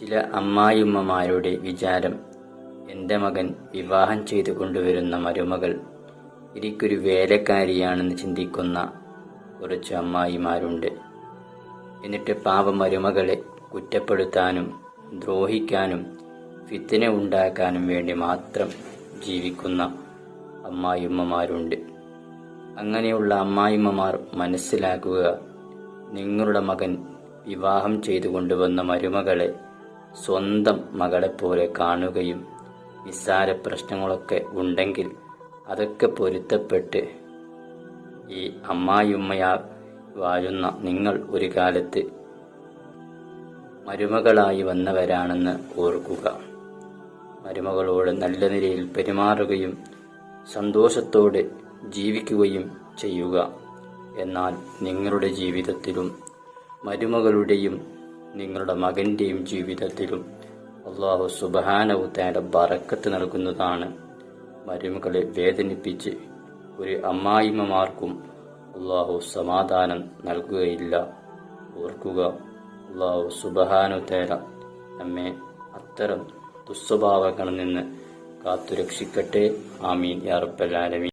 ചില അമ്മായിമ്മമാരുടെ വിചാരം എന്റെ മകൻ വിവാഹം ചെയ്തു കൊണ്ടുവരുന്ന മരുമകൾ എനിക്കൊരു വേലക്കാരിയാണെന്ന് ചിന്തിക്കുന്ന കുറച്ച് അമ്മായിമാരുണ്ട്. എന്നിട്ട് പാപ മരുമകളെ കുറ്റപ്പെടുത്താനും ദ്രോഹിക്കാനും ഫിത്തിനെ ഉണ്ടാക്കാനും വേണ്ടി മാത്രം ജീവിക്കുന്ന അമ്മായിമ്മമാരുണ്ട് അങ്ങനെയുള്ള അമ്മായിമ്മമാർ മനസ്സിലാക്കുക നിങ്ങളുടെ മകൻ വിവാഹം ചെയ്തു കൊണ്ടുവന്ന മരുമകളെ സ്വന്തം മകളെപ്പോലെ കാണുകയും നിസ്സാര പ്രശ്നങ്ങളൊക്കെ ഉണ്ടെങ്കിൽ അതൊക്കെ പൊരുത്തപ്പെട്ട് ഈ അമ്മായിയുമ്മയാ വാഴുന്ന നിങ്ങൾ ഒരു കാലത്ത് മരുമകളായി വന്നവരാണെന്ന് ഓർക്കുക. മരുമകളോട് നല്ല നിലയിൽ പെരുമാറുകയും സന്തോഷത്തോടെ ജീവിക്കുകയും ചെയ്യുക. എന്നാൽ നിങ്ങളുടെ ജീവിതത്തിലും മരുമകളുടെയും നിങ്ങളുടെ മകന്റെയും ജീവിതത്തിലും അള്ളാഹു സുബഹാനവുത്തേന്റെ ബറക്കത്ത് നൽകുന്നതാണ്. മരുമകളെ വേദനിപ്പിച്ച് ഒരു അമ്മായിമ്മമാർക്കും അള്ളാഹു സമാധാനം നൽകുകയില്ല. ഓർക്കുക അള്ളാഹു സുബഹാനുത്തേര നമ്മെ അത്തരം ദുസ്വഭാവങ്ങളിൽ നിന്ന് കാത്തുരക്ഷിക്കട്ടെ. ആമീൻ. യാ റബ്ബൽ ആലമീൻ.